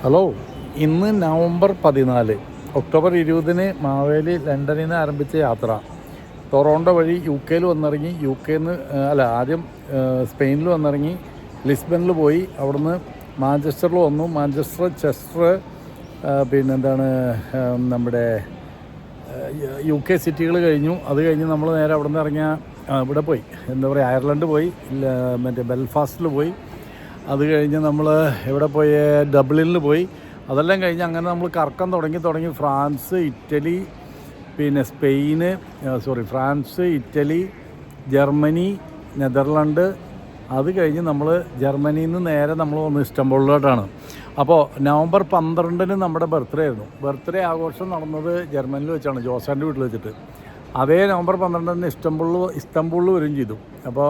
Hello ഇന്ന് November പതിനാല്. October ഇരുപതിന് മാവേലി ലണ്ടനിൽ നിന്ന് ആരംഭിച്ച യാത്ര. ടൊറോണ്ടോ വഴി യു കെയിൽ വന്നിറങ്ങി യു കെയിൽ നിന്ന് അല്ല ആദ്യം സ്പെയിനിൽ വന്നിറങ്ങി ലിസ്ബണിൽ പോയി അവിടുന്ന് മാഞ്ചസ്റ്ററിൽ വന്നു. മാഞ്ചസ്റ്റർ ചെസ്റ്റർ പിന്നെന്താണ് നമ്മുടെ യു കെ സിറ്റികൾ കഴിഞ്ഞു. അത് കഴിഞ്ഞ് നമ്മൾ നേരെ അവിടെ നിന്ന് ഇറങ്ങിയ ഇവിടെ പോയി. എന്താ പറയുക അയർലൻഡ് പോയി മറ്റേ ബെൽഫാസ്റ്റിൽ പോയി. അത് കഴിഞ്ഞ് നമ്മൾ എവിടെ പോയി? ഡബ്ലിനിൽ പോയി. അതെല്ലാം കഴിഞ്ഞ് അങ്ങനെ നമ്മൾ കറക്കം തുടങ്ങി തുടങ്ങി ഫ്രാൻസ് ഇറ്റലി പിന്നെ Spain sorry France Italy Germany Netherland. അത് കഴിഞ്ഞ് നമ്മൾ ജർമ്മനിയിൽ നിന്ന് നേരെ നമ്മൾ വന്ന് ഇഷ്ടംബോളിലോട്ടാണ് അപ്പോൾ നവംബർ പന്ത്രണ്ടിന് നമ്മുടെ ബർത്ത്ഡേ ആയിരുന്നു. ബർത്ത്ഡേ ആഘോഷം നടന്നത് ജർമ്മനിയിൽ വെച്ചാണ് ജോസാന്റെ വീട്ടിൽ വെച്ചിട്ട്. അതേ നവംബർ പന്ത്രണ്ടിന് ഇഷ്ടംബുളിൽ ഇസ്തംബൂളിൽ വരും ചെയ്തു. അപ്പോൾ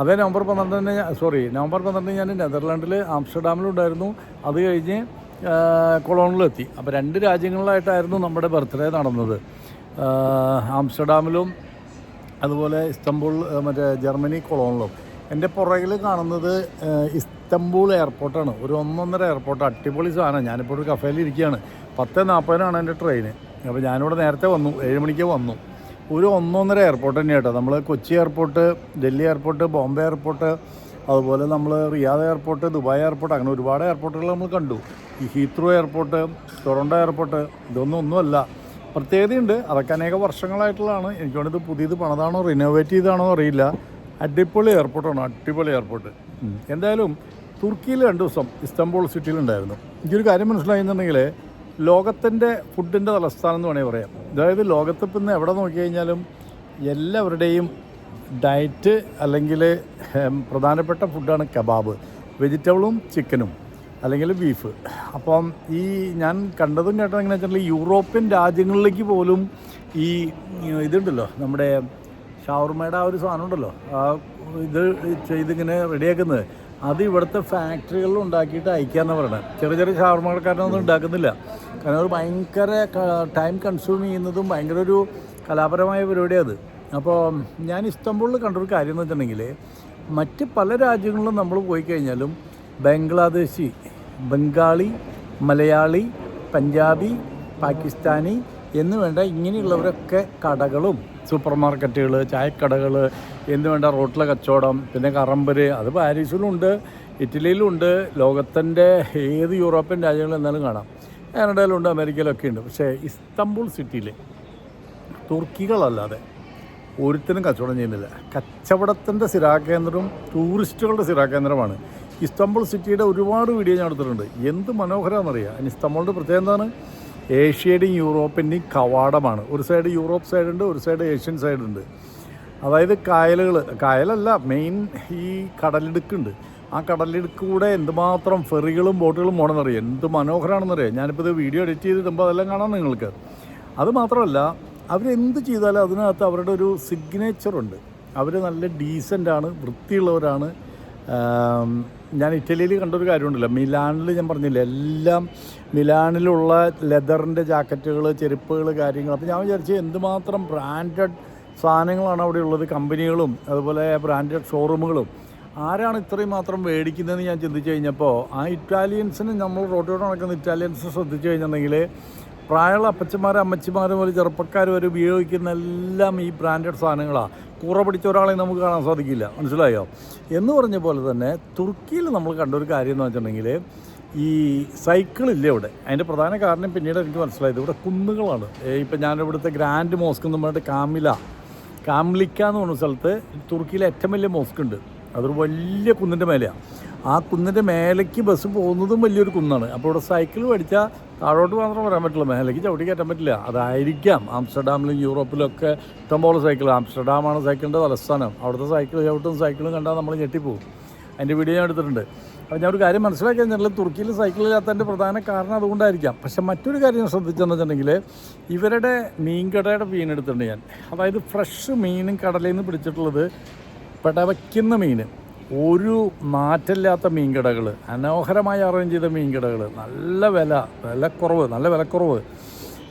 അതേ നവംബർ പന്ത്രണ്ടിന് സോറി നവംബർ പന്ത്രണ്ടിന് ഞാൻ നെതർലാൻഡിൽ ആംസ്റ്റർഡാമിലുണ്ടായിരുന്നു അത് കഴിഞ്ഞ് കൊളോണിലെത്തി. അപ്പോൾ രണ്ട് രാജ്യങ്ങളിലായിട്ടായിരുന്നു നമ്മുടെ ബർത്ത്ഡേ നടന്നത്. ആംസ്റ്റർഡാമിലും അതുപോലെ ഇസ്തംബൂൾ മറ്റേ ജർമ്മനി കൊളോണിലും. എന്റെ പുറകിൽ കാണുന്നത് ഇസ്തംബൂൾ എയർപോർട്ടാണ്. ഒരു ഒന്നൊന്നര എയർപോർട്ട് അടിപൊളി സാധനം. ഞാനിപ്പോൾ ഒരു കഫേയിൽ ഇരിക്കുകയാണ്. പത്ത് നാൽപ്പതിനാണ് എന്റെ ട്രെയിന്. അപ്പോൾ ഞാനിവിടെ നേരത്തെ വന്നു. ഏഴ് മണിക്ക് വന്നു. ഒരു ഒന്നൊന്നര എയർപോർട്ട് തന്നെ കേട്ടോ. നമ്മൾ Kochi airport Delhi airport Bombay airport അതുപോലെ നമ്മൾ റിയാദ് എയർപോർട്ട് ദുബായ് എയർപോർട്ട് അങ്ങനെ ഒരുപാട് എയർപോർട്ടുകൾ നമ്മൾ കണ്ടു. ഈ ഹീത്രോ എയർപോർട്ട് ടൊറോണ്ടോ എയർപോർട്ട് ഇതൊന്നും ഒന്നുമല്ല. പ്രത്യേകതയുണ്ട്. അതൊക്കെ അനേക വർഷങ്ങളായിട്ടുള്ളതാണ്. എനിക്ക് വേണ്ടത് പുതിയത് പണിതാണോ റിനോവേറ്റ് ചെയ്താണോ അറിയില്ല. അടിപൊളി എയർപോർട്ടാണ് അടിപൊളി എയർപോർട്ട് എന്തായാലും തുർക്കിയിൽ രണ്ട് ദിവസം ഇസ്താംബൂൾ സിറ്റിയിലുണ്ടായിരുന്നു എനിക്കൊരു കാര്യം മനസ്സിലായെന്നുണ്ടെങ്കിൽ ലോകത്തിന്റെ ഫുഡിന്റെ തലസ്ഥാനം എന്ന് വേണമെങ്കിൽ പറയാം. അതായത് ലോകത്ത് പിന്നെ എവിടെ നോക്കിക്കഴിഞ്ഞാലും എല്ലാവരുടെയും ഡയറ്റ് അല്ലെങ്കിൽ പ്രധാനപ്പെട്ട ഫുഡാണ് കബാബ്. വെജിറ്റബിളും ചിക്കനും അല്ലെങ്കിൽ ബീഫ്. അപ്പം ഈ ഞാൻ കണ്ടതും കേട്ടതും എങ്ങനെയാ വെച്ചിട്ടുണ്ടെങ്കിൽ യൂറോപ്യൻ രാജ്യങ്ങളിലേക്ക് പോലും ഈ ഇതുണ്ടല്ലോ നമ്മുടെ ഷവർമയുടെ ആ ഒരു സാധനം ഉണ്ടല്ലോ ആ ഇത് ചെയ്തിങ്ങനെ റെഡിയാക്കുന്നത്. അത് ഇവിടുത്തെ ഫാക്ടറികളിൽ ഉണ്ടാക്കിയിട്ട് അയക്കാന്ന് പറയണത് ചെറിയ ചെറിയ ഷവർമകൾക്കാരനൊന്നും ഉണ്ടാക്കുന്നില്ല. കാരണം അത് ഭയങ്കര ടൈം കൺസ്യൂം ചെയ്യുന്നതും ഭയങ്കര ഒരു കലാപരമായ പരിപാടിയാണ് അത്. അപ്പോൾ ഞാൻ ഇസ്തംബൂളിൽ കണ്ടൊരു കാര്യം എന്ന് വെച്ചിട്ടുണ്ടെങ്കിൽ മറ്റ് പല രാജ്യങ്ങളിലും നമ്മൾ പോയി കഴിഞ്ഞാലും ബംഗ്ലാദേശി ബംഗാളി മലയാളി പഞ്ചാബി പാകിസ്ഥാനി എന്ന് വേണ്ട ഇങ്ങനെയുള്ളവരൊക്കെ കടകളും സൂപ്പർ മാർക്കറ്റുകൾ ചായക്കടകൾ എന്ന് വേണ്ട റോട്ടിലെ കച്ചവടം പിന്നെ കറമ്പര് അത് പാരീസിലുണ്ട് ഇറ്റലിയിലുണ്ട് ലോകത്തിന്റെ ഏത് യൂറോപ്യൻ രാജ്യങ്ങളിൽ എന്നാലും കാണാം. കാനഡയിലുണ്ട് അമേരിക്കയിലൊക്കെ ഉണ്ട്. പക്ഷേ ഇസ്തംബുൾ സിറ്റിയിൽ തുർക്കികളല്ലാതെ ഒരുത്തിനും കച്ചവടം ചെയ്യുന്നില്ല. കച്ചവടത്തിന്റെ സ്ഥിരാകേന്ദ്രവും ടൂറിസ്റ്റുകളുടെ സ്ഥിരാകേന്ദ്രമാണ്. ഇസ്തംബുൾ സിറ്റിയുടെ ഒരുപാട് വീഡിയോ ഞാൻ എടുത്തിട്ടുണ്ട്. എന്ത് മനോഹരമാണെന്നറിയാം. ഇസ്തംബുളിന്റെ പ്രത്യേകത എന്താണ്? ഏഷ്യയുടെയും യൂറോപ്പിന്റെയും കവാടമാണ്. ഒരു സൈഡ് യൂറോപ്പ് സൈഡുണ്ട് ഒരു സൈഡ് ഏഷ്യൻ സൈഡുണ്ട് അതായത് കായലുകൾ കായലല്ല മെയിൻ ഈ കടലിടുക്കുണ്ട്. ആ കടലിടുക്കൂടെ എന്തുമാത്രം ഫെറികളും ബോട്ടുകളും പോകണമെന്നറിയാം എന്ത് മനോഹരമാണെന്നറിയാം ഞാനിപ്പോൾ ഇത് വീഡിയോ എഡിറ്റ് ചെയ്തിടുമ്പോൾ അതെല്ലാം കാണാം നിങ്ങൾക്ക്. അത് മാത്രമല്ല അവരെന്ത് ചെയ്താലും അതിനകത്ത് അവരുടെ ഒരു സിഗ്നേച്ചറുണ്ട് അവർ നല്ല ഡീസന്റാണ് വൃത്തിയുള്ളവരാണ്. ഞാൻ ഇറ്റലിയിൽ കണ്ടൊരു കാര്യമുണ്ടല്ലോ. മിലാനിൽ ഞാൻ പറഞ്ഞില്ല എല്ലാം മിലാനിലുള്ള ലെതറിന്റെ ജാക്കറ്റുകൾ ചെരുപ്പുകൾ കാര്യങ്ങൾ അപ്പോൾ ഞാൻ വിചാരിച്ചു എന്തുമാത്രം ബ്രാൻഡഡ് സാധനങ്ങളാണ് അവിടെ ഉള്ളത് കമ്പനികളും അതുപോലെ ബ്രാൻഡഡ് ഷോറൂമുകളും ആരാണ് ഇത്രയും മാത്രം മേടിക്കുന്നതെന്ന് ഞാൻ ചിന്തിച്ചു കഴിഞ്ഞപ്പോൾ ആ ഇറ്റാലിയൻസിന് നമ്മൾ റോഡിലൂടെ നടക്കുന്ന ഇറ്റാലിയൻസ് ശ്രദ്ധിച്ചു കഴിഞ്ഞിട്ടുണ്ടെങ്കിൽ പ്രായമുള്ള അപ്പച്ചന്മാരും അമ്മച്ചിമാരും ഒരു ചെറുപ്പക്കാർ വരെ ഉപയോഗിക്കുന്ന എല്ലാം ഈ ബ്രാൻഡഡ് സാധനങ്ങളാണ് കൂറ പിടിച്ച ഒരാളെ നമുക്ക് കാണാൻ സാധിക്കില്ല. മനസ്സിലായോ? എന്ന് പറഞ്ഞ പോലെ തന്നെ തുർക്കിയിൽ നമ്മൾ കണ്ട ഒരു കാര്യം എന്ന് വെച്ചിട്ടുണ്ടെങ്കിൽ ഈ സൈക്കിളില്ല ഇവിടെ? അതിന്റെ പ്രധാന കാരണം പിന്നീട് എനിക്ക് മനസ്സിലായത് ഇവിടെ കുന്നുകളാണ്. ഇപ്പം ഞാനിവിടുത്തെ ഗ്രാൻഡ് മോസ്ക് എന്ന് പറഞ്ഞിട്ട് കാമില. കാംലിക്ക എന്ന് പറഞ്ഞ സ്ഥലത്ത് തുർക്കിയിലെ ഏറ്റവും വലിയ മോസ്ക് ഉണ്ട്. അതൊരു വലിയ കുന്നിന്റെ മേലെയാണ് ആ കുന്നിന്റെ മേലേക്ക് ബസ് പോകുന്നതും വലിയൊരു കുന്നാണ്. അപ്പോൾ ഇവിടെ സൈക്കിൾ മേടിച്ചാൽ താഴോട്ട് മാത്രം വരാൻ പറ്റില്ല. മേലേക്ക് ചവിട്ടി കയറ്റാൻ പറ്റില്ല. അതായിരിക്കാം ആംസ്റ്റർഡാമിലും യൂറോപ്പിലും ഒക്കെ ഇഷ്ടംപോലെ സൈക്കിൾ ആംസ്റ്റർഡാമാണ് സൈക്കിളിന്റെ തലസ്ഥാനം. അവിടുത്തെ സൈക്കിൾ ചവിട്ടും സൈക്കിളും കണ്ടാൽ നമ്മൾ ഞെട്ടിപ്പോവും. അതിന്റെ വീഡിയോ ഞാൻ എടുത്തിട്ടുണ്ട്. അപ്പോൾ ഞാൻ ഒരു കാര്യം മനസ്സിലാക്കി കഴിഞ്ഞാൽ തുർക്കിയിൽ സൈക്കിളില്ലാത്തതിന്റെ പ്രധാന കാരണം അതുകൊണ്ടായിരിക്കാം. പക്ഷെ മറ്റൊരു കാര്യം ശ്രദ്ധിച്ചെന്ന് വെച്ചിട്ടുണ്ടെങ്കിൽ ഇവരുടെ മീൻകടയുടെ മീൻ എടുത്തിട്ടുണ്ട് ഞാൻ. അതായത് ഫ്രഷ് മീനും കടലയിൽ നിന്ന് പിടിച്ചിട്ടുള്ളത് പെടവയ്ക്കുന്ന മീൻ. ഒരു മാറ്റമില്ലാത്ത മീൻകടകൾ മനോഹരമായി അറേഞ്ച് ചെയ്ത മീൻകടകൾ നല്ല വില വിലക്കുറവ് നല്ല വിലക്കുറവ്.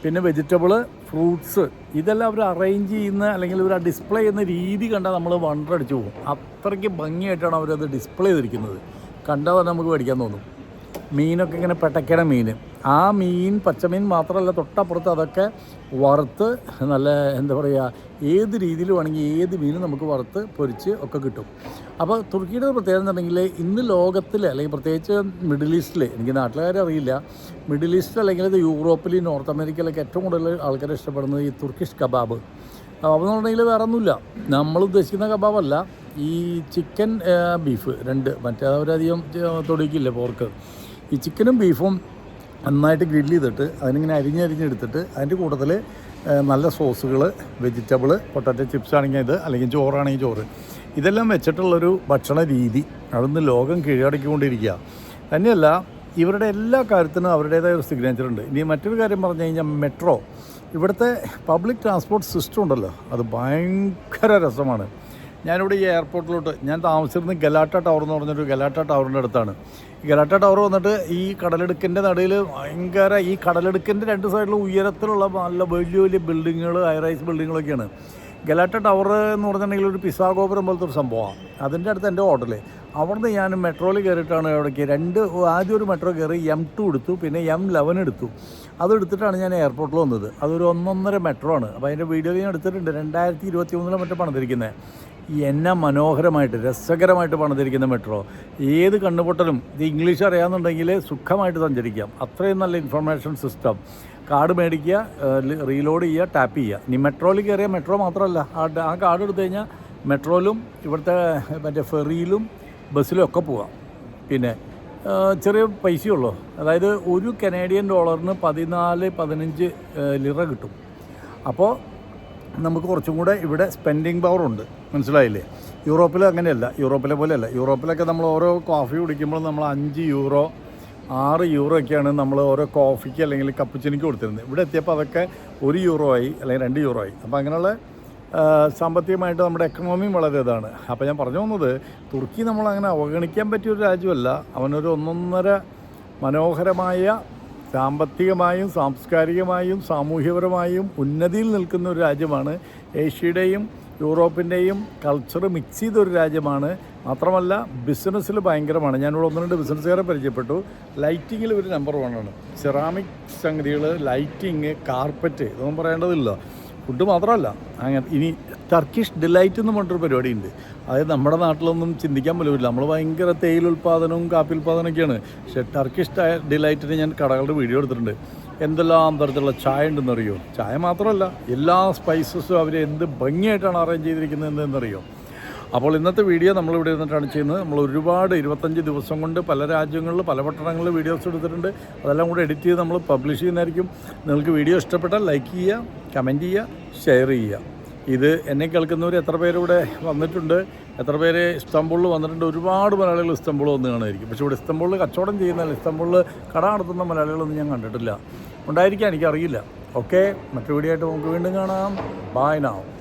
പിന്നെ വെജിറ്റബിൾ ഫ്രൂട്ട്സ് ഇതെല്ലാം അവർ അറേഞ്ച് ചെയ്യുന്ന അല്ലെങ്കിൽ ഒരു ഡിസ്പ്ലേ ചെയ്യുന്ന രീതി കണ്ടാൽ നമ്മൾ വണ്ടടിച്ചു പോകും. അത്രയ്ക്ക് ഭംഗിയായിട്ടാണ് അവരത് ഡിസ്പ്ലേ ചെയ്തിരിക്കുന്നത്. കണ്ടാൽ തന്നെ നമുക്ക് മേടിക്കാൻ തോന്നും. മീനൊക്കെ ഇങ്ങനെ പെട്ടക്കേടെ മീൻ. ആ മീൻ പച്ചമീൻ മാത്രമല്ല തൊട്ടപ്പുറത്ത് അതൊക്കെ വറുത്ത് നല്ല എന്താ പറയുക ഏത് രീതിയിൽ വേണമെങ്കിൽ ഏത് മീനും നമുക്ക് വറുത്ത് പൊരിച്ച് ഒക്കെ കിട്ടും. അപ്പോൾ തുർക്കിയുടെ പ്രത്യേകത എന്നുണ്ടെങ്കിൽ ഇന്ന് ലോകത്തിൽ അല്ലെങ്കിൽ പ്രത്യേകിച്ച് മിഡിൽ ഈസ്റ്റിൽ എനിക്ക് നാട്ടിലുകാരെ അറിയില്ല മിഡിൽ ഈസ്റ്റ് അല്ലെങ്കിൽ ഇത് യൂറോപ്പിൽ നോർത്ത് അമേരിക്കയിലൊക്കെ ഏറ്റവും കൂടുതൽ ആൾക്കാർ ഇഷ്ടപ്പെടുന്നത് ഈ തുർക്കിഷ് കബാബ്. കബാബ് എന്ന് പറഞ്ഞെങ്കിൽ വേറെ ഒന്നുമില്ല. നമ്മൾ ഉദ്ദേശിക്കുന്ന കബാബല്ല ഈ ചിക്കൻ ബീഫ് രണ്ട് മറ്റേ അവരധികം തൊടിക്കില്ല പോർക്ക്. ഈ ചിക്കനും ബീഫും നന്നായിട്ട് ഗ്രില്ല് ചെയ്തിട്ട് അതിനിങ്ങനെ അരിഞ്ഞരിഞ്ഞെടുത്തിട്ട് അതിന്റെ കൂട്ടത്തിൽ നല്ല സോസുകൾ വെജിറ്റബിൾ പൊട്ടാറ്റോ ചിപ്സ് ആണെങ്കിൽ ഇത് അല്ലെങ്കിൽ ചോറാണെങ്കിൽ ചോറ്. ഇതെല്ലാം വെച്ചിട്ടുള്ളൊരു ഭക്ഷണ രീതി. അതൊന്ന് ലോകം കീഴടക്കിക്കൊണ്ടിരിക്കുക തന്നെയല്ല ഇവരുടെ എല്ലാ കാര്യത്തിനും അവരുടേതായ ഒരു സിഗ്നേച്ചർ ഉണ്ട്. ഇനി മറ്റൊരു കാര്യം പറഞ്ഞു കഴിഞ്ഞാൽ മെട്രോ ഇവിടുത്തെ പബ്ലിക് ട്രാൻസ്പോർട്ട് സിസ്റ്റം ഉണ്ടല്ലോ. അത് ഭയങ്കര രസമാണ്. ഞാനിവിടെ ഈ എയർപോർട്ടിലോട്ട് ഞാൻ താമസിച്ചിരുന്നത് ഗലാട്ട ടവർ എന്ന് പറഞ്ഞൊരു ഗലാട്ട ടവറിന്റെ അടുത്താണ്. ഈ ഗലാട്ട ടവർ വന്നിട്ട് ഈ കടലെടുക്കിന്റെ നടുവിൽ ഭയങ്കര ഈ കടലെടുക്കിന്റെ രണ്ട് സൈഡിലും ഉയരത്തിലുള്ള നല്ല വലിയ വലിയ ബിൽഡിങ്ങുകൾ ഹൈറൈസ് ബിൽഡിങ്ങുകളൊക്കെയാണ് ഗലാട്ട ടവർ എന്ന് പറഞ്ഞിട്ടുണ്ടെങ്കിൽ ഒരു പിസാ ഗോപുരം പോലത്തെ ഒരു സംഭവമാണ്. അതിന്റെ അടുത്ത് എന്റെ ഹോട്ടൽ അവിടുന്ന് ഞാൻ മെട്രോയിൽ കയറിയിട്ടാണ് അവിടേക്ക് രണ്ട് ആദ്യം ഒരു മെട്രോ കയറി എം ടു എടുത്തു പിന്നെ എം ലെവൻ എടുത്തു. അതെടുത്തിട്ടാണ് ഞാൻ എയർപോർട്ടിൽ വന്നത്. അതൊരു ഒന്നൊന്നര മെട്രോ ആണ്. അപ്പോൾ അതിന്റെ വീഡിയോ ഞാൻ എടുത്തിട്ടുണ്ട്. രണ്ടായിരത്തി ഇരുപത്തി മൂന്നിലെ മറ്റേ പണിതിരിക്കുന്നത്. എന്നെ മനോഹരമായിട്ട് രസകരമായിട്ട് പണിതിരിക്കുന്ന മെട്രോ ഏത് കണ്ണുപൊട്ടലും ഇത് ഇംഗ്ലീഷ് അറിയാമെന്നുണ്ടെങ്കിൽ സുഖമായിട്ട് സഞ്ചരിക്കാം. അത്രയും നല്ല ഇൻഫർമേഷൻ സിസ്റ്റം കാർഡ് മേടിക്കുക റീലോഡ് ചെയ്യുക ടാപ്പ് ചെയ്യുക. ഇനി മെട്രോയിൽ കയറിയ മെട്രോ മാത്രമല്ല. ആ കാർഡ് എടുത്തു കഴിഞ്ഞാൽ മെട്രോയിലും ഇവിടുത്തെ മറ്റേ ഫെറിയിലും ബസ്സിലും ഒക്കെ പോവാം. പിന്നെ ചെറിയ പൈസയുള്ളൂ. അതായത് ഒരു കനേഡിയൻ ഡോളറിന് പതിനാല് പതിനഞ്ച് ലിറ കിട്ടും. അപ്പോൾ നമുക്ക് കുറച്ചും കൂടെ ഇവിടെ സ്പെൻഡിങ് ഉണ്ട്. മനസ്സിലായില്ലേ? യൂറോപ്പിൽ അങ്ങനെയല്ല. യൂറോപ്പിലെ പോലെയല്ല. യൂറോപ്പിലൊക്കെ നമ്മൾ ഓരോ കോഫി കുടിക്കുമ്പോൾ നമ്മൾ അഞ്ച് യൂറോ ആറ് യൂറോ ഒക്കെയാണ് നമ്മൾ ഓരോ കോഫിക്ക് അല്ലെങ്കിൽ കപ്പുച്ചിനിക്ക് കൊടുത്തിരുന്നത്. ഇവിടെ എത്തിയപ്പോൾ അതൊക്കെ ഒരു യൂറോ ആയി അല്ലെങ്കിൽ രണ്ട് യൂറോ ആയി. അപ്പോൾ അങ്ങനെയുള്ള സാമ്പത്തികമായിട്ട് നമ്മുടെ എക്കണോമിയും വളരെ ഇതാണ്. അപ്പോൾ ഞാൻ പറഞ്ഞു വന്നത് തുർക്കി നമ്മൾ അങ്ങനെ അവഗണിക്കാൻ പറ്റിയ ഒരു രാജ്യമല്ല. അവനൊരു ഒന്നൊന്നര മനോഹരമായ സാമ്പത്തികമായും സാംസ്കാരികമായും സാമൂഹ്യപരമായും ഉന്നതിയിൽ നിൽക്കുന്ന ഒരു രാജ്യമാണ്. ഏഷ്യയുടെയും യൂറോപ്പിന്റെയും കൾച്ചർ മിക്സ് ചെയ്ത ഒരു രാജ്യമാണ്. മാത്രമല്ല ബിസിനസ്സിൽ ഭയങ്കരമാണ്. ഞാനിവിടെ ഒന്ന് രണ്ട് ബിസിനസ്സുകാരെ പരിചയപ്പെട്ടു. ലൈറ്റിങ്ങിൽ ഒരു നമ്പർ വണ്ണാണ് സിറാമിക് സംഗതികൾ ലൈറ്റിങ് കാർപ്പറ്റ് ഇതൊന്നും പറയേണ്ടതില്ല. ഫുഡ് മാത്രമല്ല. അങ്ങനെ ഇനി ടർക്കിഷ് ഡിലൈറ്റ് എന്ന് പറഞ്ഞൊരു പരിപാടിയുണ്ട്. അതായത് നമ്മുടെ നാട്ടിലൊന്നും ചിന്തിക്കാൻ പറ്റില്ല നമ്മൾ ഭയങ്കര തേയില ഉൽപ്പാദനവും കാപ്പി ഉൽപ്പാദനമൊക്കെയാണ്. പക്ഷേ ടർക്കിഷ് ഡിലൈറ്റിന് ഞാൻ കടകളുടെ വീഡിയോ എടുത്തിട്ടുണ്ട്. എന്തെല്ലാം തരത്തിലുള്ള ചായ ഉണ്ടെന്നറിയോ? ചായ മാത്രമല്ല എല്ലാ സ്പൈസസും അവർ എന്ത് ഭംഗിയായിട്ടാണ് അറേഞ്ച് ചെയ്തിരിക്കുന്നത് എന്നറിയോ അപ്പോൾ ഇന്നത്തെ വീഡിയോ നമ്മളിവിടെ ഇരുന്നിട്ടാണ് ചെയ്യുന്നത്. നമ്മൾ ഒരുപാട് ഇരുപത്തഞ്ച് ദിവസം കൊണ്ട് പല രാജ്യങ്ങളിൽ പല പട്ടണങ്ങളിൽ വീഡിയോസ് എടുത്തിട്ടുണ്ട്. അതെല്ലാം കൂടെ എഡിറ്റ് ചെയ്ത് നമ്മൾ പബ്ലിഷ് ചെയ്യുന്നതായിരിക്കും. നിങ്ങൾക്ക് വീഡിയോ ഇഷ്ടപ്പെട്ടാൽ ലൈക്ക് ചെയ്യുക കമന്റ് ചെയ്യുക ഷെയർ ചെയ്യുക. ഇത് എന്നെ കേൾക്കുന്നവർ എത്ര പേരിവിടെ വന്നിട്ടുണ്ട്? എത്ര പേര് ഇസ്തംബൂളിൽ വന്നിട്ടുണ്ട്? ഒരുപാട് മലയാളികൾ ഇസ്തംബൂൾ വന്ന് കാണുമായിരിക്കും. പക്ഷേ ഇവിടെ ഇസ്തംബൂളിൽ കച്ചവടം ചെയ്യുന്ന ഇസ്തംബൂളിൽ കട നടത്തുന്ന മലയാളികളൊന്നും ഞാൻ കണ്ടിട്ടില്ല. ഉണ്ടായിരിക്കാം എനിക്കറിയില്ല. ഓക്കെ മറ്റു വീഡിയോ ആയിട്ട് നമുക്ക് വീണ്ടും കാണാം. ബായ് നാവ്